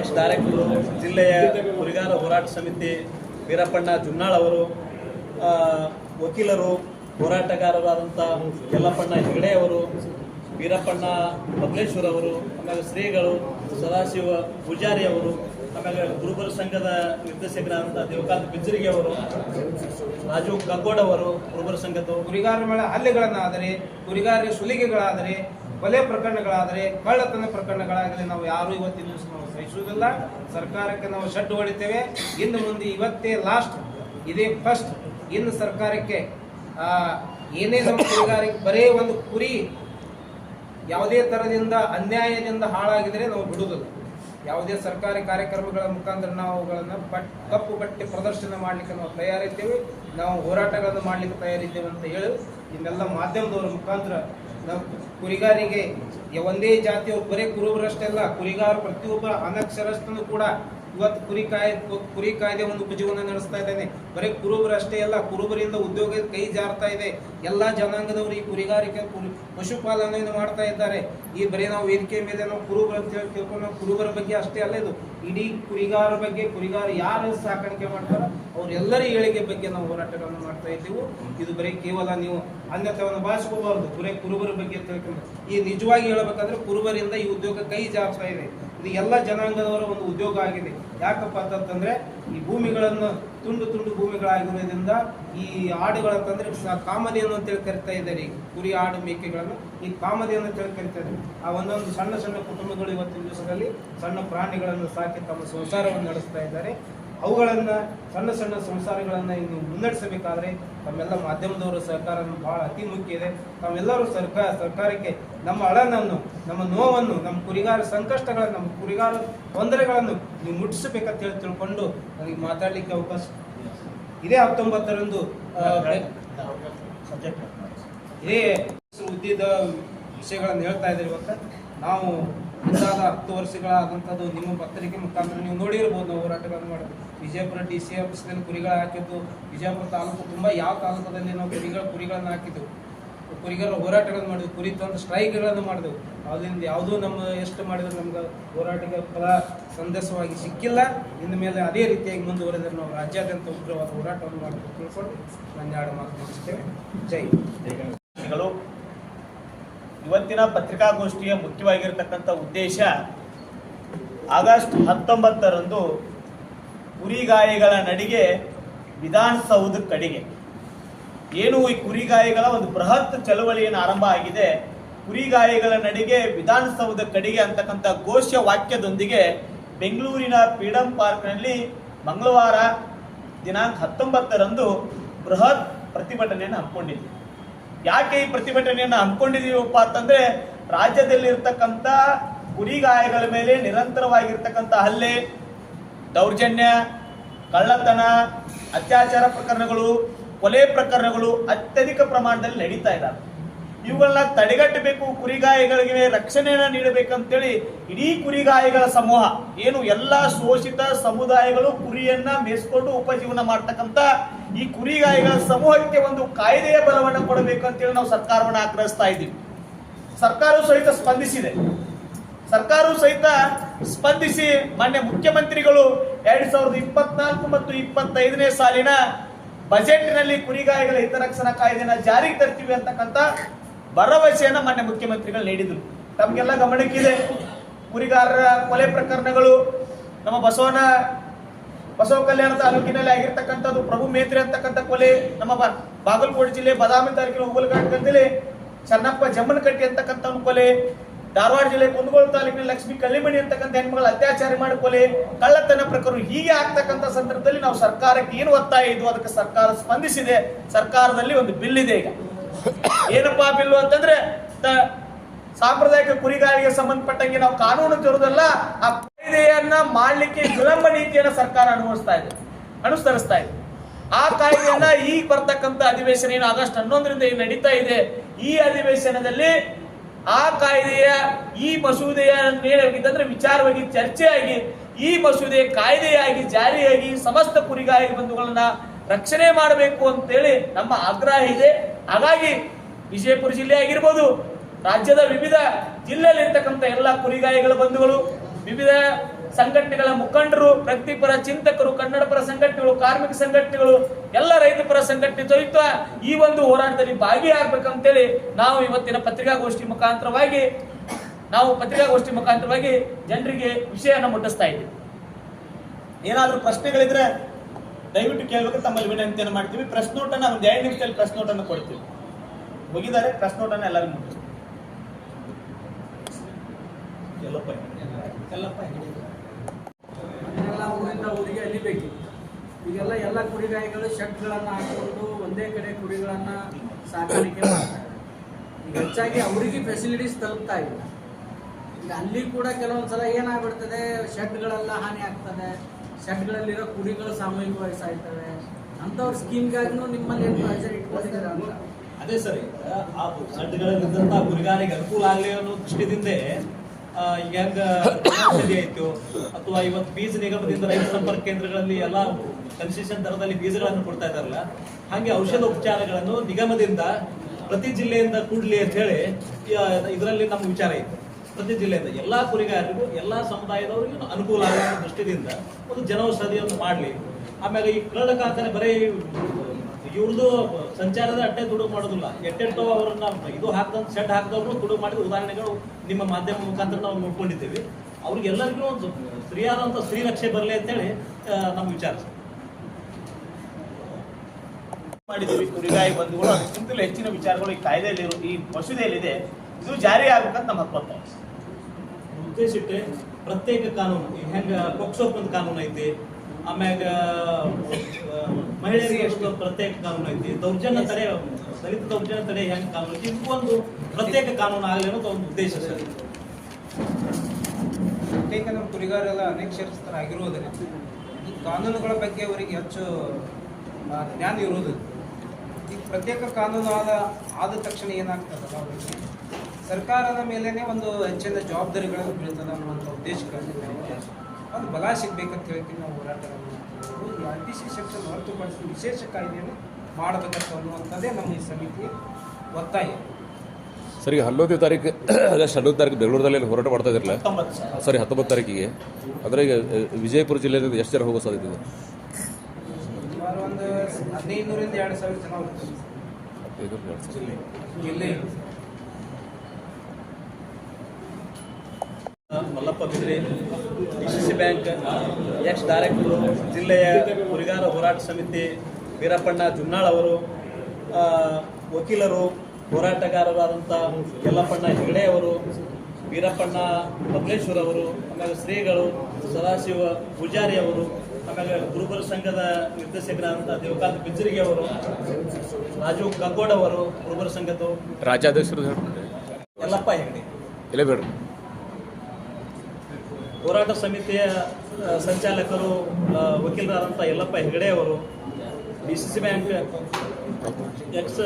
X director ಜಿಲ್ಲೆಯ ಹುರಿಗಾರ ಹೋರಾಟ ಸಮಿತಿ ವೀರಪ್ಪಣ್ಣ ಜುನ್ನಾಳ್ ಅವರು ವಕೀಲರು ಹೋರಾಟಗಾರರಾದಂಥ ಯಲ್ಲಪ್ಪಣ್ಣ ಹೆಗಡೆ ಅವರು, ವೀರಪ್ಪಣ್ಣ ಬಬಲೇಶ್ವರ್ ಅವರು, ಆಮೇಲೆ ಶ್ರೀಗಳು ಸದಾಶಿವ ಪೂಜಾರಿ ಅವರು, ಆಮೇಲೆ ಗುರುಬರ ಸಂಘದ ನಿರ್ದೇಶಕರಾದಂಥ ದೇವಕಾಂತ್ ಬಿಜ್ಜರಿಗೆ ಅವರು, ರಾಜು ಕಗ್ಗೋಡ್ ಅವರು ಗುರುಬರ ಸಂಘದ ಕುರಿಗಾರರ ಮೇಲೆ ಹಲ್ಲೆಗಳನ್ನಾದರೆ ಕುರಿಗಾರರ ಸುಲಿಗೆಗಳಾದರೆ ಕೊಲೆ ಪ್ರಕರಣಗಳಾದರೆ, ಕಳ್ಳತನ ಪ್ರಕರಣಗಳಾಗಲಿ ನಾವು ಯಾರು ಇವತ್ತಿನ ದಿವಸ ನಾವು ಸಹಿಸುವುದಿಲ್ಲ. ಸರ್ಕಾರಕ್ಕೆ ನಾವು ಶಡ್ಡು ಹೊಡಿತೇವೆ. ಇನ್ನು ಮುಂದೆ ಇವತ್ತೇ ಲಾಸ್ಟ್ ಇದೇ ಫಸ್ಟ್ ಇನ್ನು ಸರ್ಕಾರಕ್ಕೆ ಏನೇ ನಮ್ಮ ಕೈಗಾರಿಕೆ, ಬರೇ ಒಂದು ಕುರಿ ಯಾವುದೇ ತರದಿಂದ, ಅನ್ಯಾಯದಿಂದ ಹಾಳಾಗಿದ್ರೆ ನಾವು ಬಿಡುವುದಿಲ್ಲ. ಯಾವುದೇ ಸರ್ಕಾರಿ ಕಾರ್ಯಕ್ರಮಗಳ ಮುಖಾಂತರ ನಾವು ಅವುಗಳನ್ನು ಬಟ್ ಕಪ್ಪು ಬಟ್ಟೆ ಪ್ರದರ್ಶನ ಮಾಡಲಿಕ್ಕೆ ನಾವು ತಯಾರಿದ್ದೇವೆ. ನಾವು ಹೋರಾಟಗಳನ್ನು ಮಾಡಲಿಕ್ಕೆ ತಯಾರಿದ್ದೇವೆ ಅಂತ ಹೇಳಿ ಇನ್ನೆಲ್ಲ ಮಾಧ್ಯಮದವರ ಮುಖಾಂತರ ನಾವು ಕುರಿಗಾರಿಗೆ ಒಂದೇ ಜಾತಿಯವರು ಬರೀ ಕುರುಬರಷ್ಟೇ ಅಲ್ಲ, ಕುರಿಗಾರ ಪ್ರತಿಯೊಬ್ಬ ಅನಕ್ಷರಸ್ಥನು ಕೂಡ ಇವತ್ತು ಕುರಿ ಕಾಯ ಕುರಿ ಕಾಯ್ದೆ ಒಂದು ಉಪಜೀವನ ನಡೆಸ್ತಾ ಇದ್ದಾನೆ. ಬರೀ ಕುರುಬರು ಅಷ್ಟೇ ಅಲ್ಲ, ಕುರುಬರಿಂದ ಉದ್ಯೋಗ ಕೈ ಜಾರ್ತಾ ಇದೆ. ಎಲ್ಲ ಜನಾಂಗದವರು ಈ ಕುರಿಗಾರಿಕೆ ಕುರಿ ಪಶುಪಾಲನೆಯನ್ನು ಮಾಡ್ತಾ ಇದ್ದಾರೆ. ಈ ಬರೀ ನಾವು ವೇದಿಕೆ ಮೇಲೆ ನಾವು ಕುರುಬರು ಅಂತ ಹೇಳಿ ತಿಳ್ಕೊಂಡು ನಾವು ಕುರುಬರ ಬಗ್ಗೆ ಅಷ್ಟೇ ಅಲ್ಲ ಇದು. ಇಡೀ ಕುರಿಗಾರ ಬಗ್ಗೆ ಕುರಿಗಾರ ಯಾರು ಸಾಕಾಣಿಕೆ ಮಾಡ್ತಾರೋ ಅವರೆಲ್ಲರ ಏಳಿಗೆ ಬಗ್ಗೆ ನಾವು ಹೋರಾಟಗಳನ್ನು ಮಾಡ್ತಾ ಇದ್ದೀವಿ. ಇದು ಬರೀ ಕೇವಲ ನೀವು ಅನ್ಯತವನ್ನು ಭಾಷಿಸಬಾರದು ಬರೀ ಕುರುಬರ ಬಗ್ಗೆ ತಿಳ್ಕೊಂಡು. ಈ ನಿಜವಾಗಿ ಹೇಳಬೇಕಂದ್ರೆ ಕುರುಬರಿಂದ ಈ ಉದ್ಯೋಗ ಕೈ ಜಾರ್ತಾ ಇದೆ. ಇದು ಎಲ್ಲ ಜನಾಂಗದವರ ಒಂದು ಉದ್ಯೋಗ ಆಗಿದೆ. ಯಾಕಪ್ಪ ಅಂತಂದ್ರೆ ಈ ಭೂಮಿಗಳನ್ನು ತುಂಡು ತುಂಡು ಭೂಮಿಗಳಾಗಿರೋದ್ರಿಂದ ಈ ಆಡುಗಳ ತಂದ್ರೆ ಕಾಮಧೇನು ಅಂತೇಳಿ ಕರಿತಾ ಇದ್ದಾರೆ ಈಗ. ಕುರಿ ಆಡು ಮೇಕೆಗಳನ್ನು ಈ ಕಾಮಧೇನು ಅಂತೇಳಿ ಕರಿತಾ ಆ ಒಂದೊಂದು ಸಣ್ಣ ಸಣ್ಣ ಕುಟುಂಬಗಳು ಇವತ್ತಿನ ದಿವಸದಲ್ಲಿ ಸಣ್ಣ ಪ್ರಾಣಿಗಳನ್ನು ಸಾಕಿ ತಮ್ಮ ಸಂಸಾರವನ್ನು ನಡೆಸ್ತಾ ಇದ್ದಾರೆ. ಅವುಗಳನ್ನ ಸಣ್ಣ ಸಣ್ಣ ಸಂಸಾರಗಳನ್ನು ಇನ್ನು ಮುನ್ನಡೆಸಬೇಕಾದ್ರೆ ತಮ್ಮೆಲ್ಲ ಮಾಧ್ಯಮದವರ ಸಹಕಾರ ಬಹಳ ಅತಿ ಮುಖ್ಯ ಇದೆ. ತಾವೆಲ್ಲರೂ ಸರ್ಕಾರ ಸರ್ಕಾರಕ್ಕೆ ನಮ್ಮ ಅಳನನ್ನು ನಮ್ಮ ನೋವನ್ನು ನಮ್ಮ ಕುರಿಗಾರ ಸಂಕಷ್ಟಗಳನ್ನು ನಮ್ಮ ಕುರಿಗಾರ ತೊಂದರೆಗಳನ್ನು ನೀವು ಮುಟ್ಟಿಸಬೇಕಂತ ಹೇಳಿ ತಿಳ್ಕೊಂಡು ನನಗೆ ಮಾತಾಡ್ಲಿಕ್ಕೆ ಅವಕಾಶ ಇದೇ. ಹತ್ತೊಂಬತ್ತರಂದು ಇದೇ ವಿಷಯಗಳನ್ನು ಹೇಳ್ತಾ ಇದ್ದಾರೆ ಇವತ್ತು ನಾವು ಮುಂದಾದ ಹತ್ತು ವರ್ಷಗಳಾದಂಥದ್ದು ನಿಮ್ಮ ಪತ್ರಿಕೆ ಮುಖಾಂತರ ನೀವು ನೋಡಿರ್ಬೋದು ನಾವು ಹೋರಾಟಗಳನ್ನು ಮಾಡೋದು ವಿಜಯಪುರ ಡಿ ಸಿ ಆಫೀಸ್ನಲ್ಲಿ ಕುರಿಗಳು ಹಾಕಿದ್ದು, ವಿಜಯಪುರ ತಾಲೂಕು ತುಂಬ ಯಾವ ತಾಲೂಕದಲ್ಲಿ ನಾವು ಕುರಿಗಳ, ಕುರಿಗಳನ್ನು ಹಾಕಿದ್ದೆವು. ಕುರಿಗಳ ಹೋರಾಟಗಳನ್ನು ಮಾಡಿದ್ವಿ ಕುರಿ ತಂದು ಸ್ಟ್ರೈಕ್ಗಳನ್ನು ಮಾಡಿದೆವು ಅದರಿಂದ ಯಾವುದೂ ನಮ್ಮ ಎಷ್ಟು ಮಾಡಿದ್ರು ನಮ್ಗೆ ಹೋರಾಟಗಳ ಫಲ ಸಂದೇಶವಾಗಿ ಸಿಕ್ಕಿಲ್ಲ. ಇನ್ನು ಮೇಲೆ ಅದೇ ರೀತಿಯಾಗಿ ಮುಂದುವರೆದರೆ ನಾವು ರಾಜ್ಯಾದ್ಯಂತ ಉಗ್ರವಾದ ಹೋರಾಟವನ್ನು ಮಾಡಬೇಕು ತಿಳ್ಕೊಂಡು ನನ್ನ ಎರಡು ಮಾತು ಮುಗಿಸ್ತೇವೆ. ಜೈ ಇವತ್ತಿನ ಪತ್ರಿಕಾಗೋಷ್ಠಿಯ ಮುಖ್ಯವಾಗಿರತಕ್ಕಂಥ ಉದ್ದೇಶ ಆಗಸ್ಟ್ ಹತ್ತೊಂಬತ್ತರಂದು ಕುರಿಗಾಯಿಗಳ ನಡಿಗೆ ವಿಧಾನಸೌಧ ಕಡೆಗೆ. ಏನು ಈ ಕುರಿಗಾಯಿಗಳ ಒಂದು ಬೃಹತ್ ಚಳವಳಿಯನ್ನು ಆರಂಭ ಆಗಿದೆ? ಕುರಿಗಾಯಿಗಳ ನಡಿಗೆ ವಿಧಾನಸೌಧ ಕಡೆಗೆ ಅಂತಕ್ಕಂಥ ಘೋಷ ವಾಕ್ಯದೊಂದಿಗೆ ಬೆಂಗಳೂರಿನ ಫ್ರೀಡಂ ಪಾರ್ಕ್ನಲ್ಲಿ ಮಂಗಳವಾರ ದಿನಾಂಕ ಹತ್ತೊಂಬತ್ತರಂದು ಬೃಹತ್ ಪ್ರತಿಭಟನೆಯನ್ನು ಹಮ್ಮಿಕೊಂಡಿದೆ ಯಾಕೆ ಈ ಪ್ರತಿಭಟನೆಯನ್ನು ಹಮ್ಮಿಕೊಂಡಿದೀವಪ್ಪ ಅಂತಂದ್ರೆ ರಾಜ್ಯದಲ್ಲಿ ಗುರಿಗಾಯಗಳ ಕುರಿಗಾಯಗಳ ಮೇಲೆ ನಿರಂತರವಾಗಿರ್ತಕ್ಕಂಥ ಹಲ್ಲೆ, ದೌರ್ಜನ್ಯ, ಕಳ್ಳತನ, ಅತ್ಯಾಚಾರ ಪ್ರಕರಣಗಳು, ಕೊಲೆ ಪ್ರಕರಣಗಳು ಅತ್ಯಧಿಕ ಪ್ರಮಾಣದಲ್ಲಿ ನಡೀತಾ ಇದ್ದಾವೆ ಇವುಗಳನ್ನ ತಡೆಗಟ್ಟಬೇಕು ಕುರಿಗಾಯಿಗಳಿಗೆ ರಕ್ಷಣೆಯನ್ನ ನೀಡಬೇಕಂತೇಳಿ ಇಡೀ ಕುರಿಗಾಯಿಗಳ ಸಮೂಹ, ಏನು ಎಲ್ಲ ಶೋಷಿತ ಸಮುದಾಯಗಳು ಕುರಿಯನ್ನ ಮೇಸ್ಕೊಂಡು ಉಪಜೀವನ ಮಾಡ್ತಕ್ಕಂಥ ಈ ಕುರಿಗಾಯಿಗಳ ಸಮೂಹಕ್ಕೆ ಒಂದು ಕಾಯ್ದೆಯ ಬಲವನ್ನು ಕೊಡಬೇಕು ಅಂತೇಳಿ ನಾವು ಸರ್ಕಾರವನ್ನು ಆಗ್ರಹಿಸ್ತಾ ಇದ್ದೀವಿ. ಸರ್ಕಾರವು ಸಹಿತ ಸ್ಪಂದಿಸಿದೆ. ಸರ್ಕಾರವು ಸಹಿತ ಸ್ಪಂದಿಸಿ ಮಾನ್ಯ ಮುಖ್ಯಮಂತ್ರಿಗಳು ಎರಡ್ ಸಾವಿರದ ಇಪ್ಪತ್ನಾಲ್ಕು ಮತ್ತು ಇಪ್ಪತ್ತೈದನೇ ಸಾಲಿನ ಬಜೆಟ್ನಲ್ಲಿ ಕುರಿಗಾಯಿಗಳ ಹಿತರಕ್ಷಣಾ ಕಾಯ್ದೆನ ಜಾರಿಗೆ ತರ್ತೀವಿ ಅಂತಕ್ಕಂಥ ಭರವಸೆಯನ್ನ ಮಾನ್ಯ ಮುಖ್ಯಮಂತ್ರಿಗಳು ನೀಡಿದರು. ತಮಗೆಲ್ಲ ಗಮನಕ್ಕಿದೆ. ಕುರಿಗಾರರ ಕೊಲೆ ಪ್ರಕರಣಗಳು ನಮ್ಮ ಬಸವನ ಬಸವ ಕಲ್ಯಾಣ ತಾಲೂಕಿನಲ್ಲಿ ಆಗಿರ್ತಕ್ಕಂಥದ್ದು ಪ್ರಭು ಮೇತ್ರಿ ಅಂತಕ್ಕಂಥ ಕೊಲೆ, ನಮ್ಮ ಬಾಗಲಕೋಟೆ ಜಿಲ್ಲೆ ಬದಾಮಿ ತಾಲೂಕಿನ ಹುಗಲಘಟ್ಟದಲ್ಲಿ ಚನ್ನಪ್ಪ ಜಮ್ಮನಕಟ್ಟಿ ಅಂತಕ್ಕಂಥ ಕೊಲೆ, ಧಾರವಾಡ ಜಿಲ್ಲೆ ಕುಂದಗೋಳ ತಾಲೂಕಿನ ಲಕ್ಷ್ಮೀ ಕಲ್ಲಿಮಣಿ ಅಂತಕ್ಕಂಥ ಹೆಣ್ಮಗಳ ಅತ್ಯಾಚಾರ ಮಾಡಿ ಕೊಲೆ, ಕಳ್ಳತನ ಪ್ರಕರಣ ಹೀಗೆ ಆಗ್ತಕ್ಕಂಥ ಸಂದರ್ಭದಲ್ಲಿ ನಾವು ಸರ್ಕಾರಕ್ಕೆ ಏನು ಒತ್ತಾಯ ಇದ್ವು? ಅದಕ್ಕೆ ಸರ್ಕಾರ ಸ್ಪಂದಿಸಿದೆ. ಸರ್ಕಾರದಲ್ಲಿ ಒಂದು ಬಿಲ್ ಇದೆ ಈಗ. ಏನಪ್ಪಾ ಬಿಲ್ಲು ಅಂತಂದ್ರೆ ಸಾಂಪ್ರದಾಯಿಕ ಕುರಿಗಾರಿಗೆ ಸಂಬಂಧಪಟ್ಟಂಗೆ ನಾವು ಕಾನೂನು ತರುವುದಲ್ಲ ಆ ಕಾಯ್ದೆಯನ್ನ ಮಾಡಲಿಕ್ಕೆ ವಿಳಂಬ ನೀತಿಯನ್ನ ಸರ್ಕಾರ ಅನುಭವಿಸ್ತಾ ಇದೆ, ಅನುಸರಿಸ್ತಾ ಇದೆ. ಆ ಕಾಯ್ದೆಯನ್ನ ಈಗ ಬರ್ತಕ್ಕಂತ ಅಧಿವೇಶನ ಏನು ಆಗಸ್ಟ್ ಹನ್ನೊಂದರಿಂದ ಏನು ನಡೀತಾ ಇದೆ. ಈ ಅಧಿವೇಶನದಲ್ಲಿ ಆ ಕಾಯ್ದೆಯ, ಈ ಮಸೂದೆಯ ಏನಾಗಿದ್ದಂದ್ರೆ ವಿಚಾರವಾಗಿ ಚರ್ಚೆಯಾಗಿ, ಈ ಮಸೂದೆ ಕಾಯ್ದೆಯಾಗಿ ಜಾರಿಯಾಗಿ ಸಮಸ್ತ ಕುರಿಗಾರಿ ಬಂಧುಗಳನ್ನ ರಕ್ಷಣೆ ಮಾಡಬೇಕು ಅಂತೇಳಿ ನಮ್ಮ ಆಗ್ರಹ ಇದೆ. ಹಾಗಾಗಿ ವಿಜಯಪುರ ಜಿಲ್ಲೆ ಆಗಿರ್ಬೋದು, ರಾಜ್ಯದ ವಿವಿಧ ಜಿಲ್ಲೆಯಲ್ಲಿರ್ತಕ್ಕಂಥ ಎಲ್ಲ ಕುರಿಗಾಯಿಗಳ ಬಂಧುಗಳು, ವಿವಿಧ ಸಂಘಟನೆಗಳ ಮುಖಂಡರು, ವೃತ್ತಿಪರ ಚಿಂತಕರು ಕನ್ನಡ ಪರ ಸಂಘಟನೆಗಳು, ಕಾರ್ಮಿಕ ಸಂಘಟನೆಗಳು, ಎಲ್ಲ ರೈತ ಪರ ಸಂಘಟನೆ ಸಹಿತ ಈ ಒಂದು ಹೋರಾಟದಲ್ಲಿ ಭಾಗಿಯಾಗಬೇಕಂತೇಳಿ ನಾವು ಇವತ್ತಿನ ಪತ್ರಿಕಾಗೋಷ್ಠಿ ಮುಖಾಂತರವಾಗಿ, ನಾವು ಪತ್ರಿಕಾಗೋಷ್ಠಿ ಮುಖಾಂತರವಾಗಿ ಜನರಿಗೆ ವಿಷಯನ ಮುಟ್ಟಿಸ್ತಾ ಇದ್ದೀವಿ. ಏನಾದರೂ ಪ್ರಶ್ನೆಗಳಿದ್ರೆ ದಯವಿಟ್ಟು ಕೇಳಬೇಕು, ತಮ್ಮಲ್ಲಿ ವಿನಂತಿಯನ್ನು ಮಾಡ್ತೀವಿ. ಪ್ರೆಸ್ ನೋಟನ್ನ ಒಂದು ಎರಡು ನಿಮಿಷದಲ್ಲಿ ಪ್ರೆಸ್ ನೋಟನ್ನು ಕೊಡ್ತೀವಿ. ಮುಗಿದರೆ ಪ್ರೆಸ್ ನೋಟನ್ನು ಎಲ್ಲರಿಗೂ ಮುಗಿಸ್ತೀವಿ. ಊರಿಂದ ಊರಿಗೆ ಈಗೆಲ್ಲ ಎಲ್ಲ ಕುರಿಗಾಯಿಗಳು ಶೆಡ್ಗಳನ್ನು ಹಾಕೊಂಡು ಒಂದೇ ಕಡೆ ಕುರಿಗಳನ್ನ ಸಾಕಾಣಿಕೆ ಮಾಡ್ತಾರೆ. ಈಗ ಹೆಚ್ಚಾಗಿ ಅವರಿಗೆ ಫೆಸಿಲಿಟೀಸ್ ತಲುಪ್ತಾ ಇಲ್ಲ. ಈಗ ಅಲ್ಲಿ ಕೂಡ ಕೆಲವೊಂದು ಸಲ ಏನಾಗ್ಬಿಡ್ತದೆ, ಶೆಡ್ಗಳೆಲ್ಲ ಹಾನಿ ಆಗ್ತದೆ. ಶೆಡ್ಗಳಲ್ಲಿರೋ ಕುರಿಗಳು ಸಾಮೂಹಿಕವಾಗಿ ಸಾಯ್ತವೆ. ಸ್ಕೀಮ್ ಸ್ಕೀಮ್ಗಾಗಿನೂ ನಿಮ್ಮಲ್ಲಿ ಏನು ಅದೇ ಸರಿ. ಆ ಶೆಡ್ಗಳಲ್ಲಿದ್ದಂಥ ಕುರಿಗಾರಿಗೆ ಅನುಕೂಲ ಆಗಲಿ ಅನ್ನೋ ದೃಷ್ಟಿದಿಂದೇ ಆ, ಈಗ ಹೆಂಗ ಅಥವಾ ಇವತ್ತು ಬೀಜ ನಿಗಮದಿಂದ ರೈತ ಸಂಪರ್ಕ ಕೇಂದ್ರಗಳಲ್ಲಿ ಎಲ್ಲ ಕನ್ಸೆಷನ್ ದರದಲ್ಲಿ ಬೀಜಗಳನ್ನು ಕೊಡ್ತಾ ಇದಾರಲ್ಲ ಹಾಗೆ ಔಷಧ ಉಪಚಾರಗಳನ್ನು ನಿಗಮದಿಂದ ಪ್ರತಿ ಜಿಲ್ಲೆಯಿಂದ ಕೂಡ್ಲಿ ಅಂತ ಹೇಳಿ ಇದರಲ್ಲಿ ನಮ್ಮ ವಿಚಾರ ಇತ್ತು. ಪ್ರತಿ ಜಿಲ್ಲೆಯಿಂದ ಎಲ್ಲಾ ಕುರಿಗಾರರಿಗೂ, ಎಲ್ಲಾ ಸಮುದಾಯದವರಿಗೂ ಅನುಕೂಲ ಆಗುವ ದೃಷ್ಟಿಯಿಂದ ಒಂದು ಜನೌಷಧಿಯನ್ನು ಮಾಡಲಿ. ಆಮೇಲೆ ಈ ಕರಡ ಕಾರ್ಖಾನೆ ಬರೀ ಇವ್ರದ್ದು ಸಂಚಾರದ ಅಟ್ಟೆ ದುಡುಕು ಮಾಡೋದಿಲ್ಲ. ಎಟ್ಟೆಟ್ಟೋ ಅವರನ್ನ ಇದು ಹಾಕ್ದಂತ ಸೆಡ್ ಹಾಕಿದವ್ರು ದುಡುಕು ಮಾಡಿದ ಉದಾಹರಣೆಗಳು ನಿಮ್ಮ ಮಾಧ್ಯಮ ಮುಖಾಂತರ ನಾವು ನೋಡ್ಕೊಂಡಿದ್ದೀವಿ. ಅವ್ರಿಗೆಲ್ಲರಿಗೂ ಒಂದು ಸ್ತ್ರೀಯಾದಂಥ ಸ್ತ್ರೀ ರಕ್ಷೆ ಬರಲಿ ಅಂತೇಳಿ ನಮ್ಮ ವಿಚಾರ. ಮಾಡಿದ್ದೀವಿ. ಕುರಿಗಾಯಿ ಬಂಧುಗಳು, ಅದಕ್ಕಿಂತಲೂ ಹೆಚ್ಚಿನ ವಿಚಾರಗಳು ಈ ಕಾಯ್ದೆಯಲ್ಲಿ ಈ ಮಸೂದೆಯಲ್ಲಿದೆ. ಇದು ಜಾರಿ ಆಗ್ಬೇಕಂತ ನಮ್ಮ ಹಕ್ಕು ಉದ್ದೇಶ ಇಟ್ಟೆ ಪ್ರತ್ಯೇಕ ಕಾನೂನು ಈಗ ಹೆಂಗ ಪೋಕ್ಸೋ ಒಂದು ಕಾನೂನು ಐತಿ ಆಮ್ಯಾಗ ಮಹಿಳೆಯರಿಗೆ ಎಷ್ಟು ಪ್ರತ್ಯೇಕ ಕಾನೂನು ಐತಿ. ದೌರ್ಜನ್ಯ ತಡೆ ದಲಿತ ದೌರ್ಜನ್ಯ ತಡೆ ಹೆಂಗೆ ಕಾನೂನು ಐತಿ? ಇದಕ್ಕೂ ಒಂದು ಪ್ರತ್ಯೇಕ ಕಾನೂನು ಆಗಲಿ ಅನ್ನೋದು ಒಂದು ಉದ್ದೇಶ ಸರ್. ಏಕೆಂದ್ರೆ ಕುರಿಗಾರೆಲ್ಲ ಅನಕ್ಷರಸ್ಥರಾಗಿರುವುದರಿಂದ ಈ ಕಾನೂನುಗಳ ಬಗ್ಗೆ ಅವರಿಗೆ ಹೆಚ್ಚು ಜ್ಞಾನ ಇರುವುದಿಲ್ಲ. ಈಗ ಪ್ರತ್ಯೇಕ ಕಾನೂನು ಆದ ಆದ ತಕ್ಷಣ ಏನಾಗ್ತದಲ್ಲ ಅವರಿಗೆ? ಸರ್ಕಾರದ ಮೇಲೇ ಒಂದು ಹೆಚ್ಚಿನ ಜವಾಬ್ದಾರಿಗಳನ್ನು ಬೀಳ್ತದೆ ಅನ್ನುವಂಥ ಉದ್ದೇಶಕ್ಕಾಗಿ ನಾವು ಒಂದು ಬಲ ಸಿಗ್ಬೇಕಂತ ಹೇಳಿ ನಾವು ಹೋರಾಟವನ್ನು. ಈ ಆರ್ ಟಿ ಸಿ ಸೆಕ್ಷನ್ ಹೊರತುಪಡಿಸಿ ವಿಶೇಷ ಕಾಯ್ದೆಯನ್ನು ಮಾಡಬೇಕಂತ ಅನ್ನುವಂಥದ್ದೇ ನಮ್ಮ ಈ ಸಮಿತಿ ಒತ್ತಾಯ. ಸರಿ ಹನ್ನೊಂದನೇ ತಾರೀಕು ಆಗಸ್ಟ್ ಹನ್ನೊಂದು ತಾರೀಕು ಬೆಂಗಳೂರಲ್ಲಿ ಏನು ಹೋರಾಟ ಮಾಡ್ತಾ ಇದ್ರಲ್ಲ ಸರಿ. ಹತ್ತೊಂಬತ್ತು ತಾರೀಕಿಗೆ. ಅಂದರೆ ಈಗ ವಿಜಯಪುರ ಜಿಲ್ಲೆಯಿಂದ ಎಷ್ಟು ಜನ ಹೋಗೋ ಸಾಧ್ಯತೆ ಇದೆ? ಸುಮಾರು ಒಂದು ಹದಿನೈದು ನೂರಿಂದ ಎರಡು ಸಾವಿರ ಜನ ಹೋಗ್ತಾರೆ. ಸಾವಿರ. ಜಿಲ್ಲೆ. Mallappa Bidri D C C bank ex director ಜಿಲ್ಲೆಯ ಕುರಿಗಾರ ಹೋರಾಟ ಸಮಿತಿ ವೀರಪ್ಪಣ್ಣ ಜುಮ್ನಾಳ್ ಅವರು ವಕೀಲರು ಹೋರಾಟಗಾರರಾದಂಥ ಯಲ್ಲಪ್ಪಣ್ಣ ಹೆಗಡೆ ಅವರು ವೀರಪ್ಪಣ್ಣ ಬಬಲೇಶ್ವರ್ ಅವರು ಆಮೇಲೆ ಶ್ರೀಗಳು ಸದಾಶಿವ ಪೂಜಾರಿ ಅವರು ಆಮೇಲೆ ಗುರುಬರ ಸಂಘದ ನಿರ್ದೇಶಕರಾದಂಥ ದೇವಕಾಂತ್ ಬಿಜ್ರಿಗೆ ಅವರು ರಾಜು ಕಗ್ಗೋಡ್ ಅವರು ಗುರುಬರ ಸಂಘದ ರಾಜ್ಯಾಧ್ಯಕ್ಷರು ಹೇಳ್ರಿ ಯಲ್ಲಪ್ಪ ಹೆಗಡೆ. ಇಲ್ಲ ಬೇಡ್ರಿ. ಹೋರಾಟ ಸಮಿತಿಯ ಸಂಚಾಲಕರು ವಕೀಲರಾದಂಥ ಯಲ್ಲಪ್ಪ ಹೆಗಡೆ ಅವರು D C C bank ex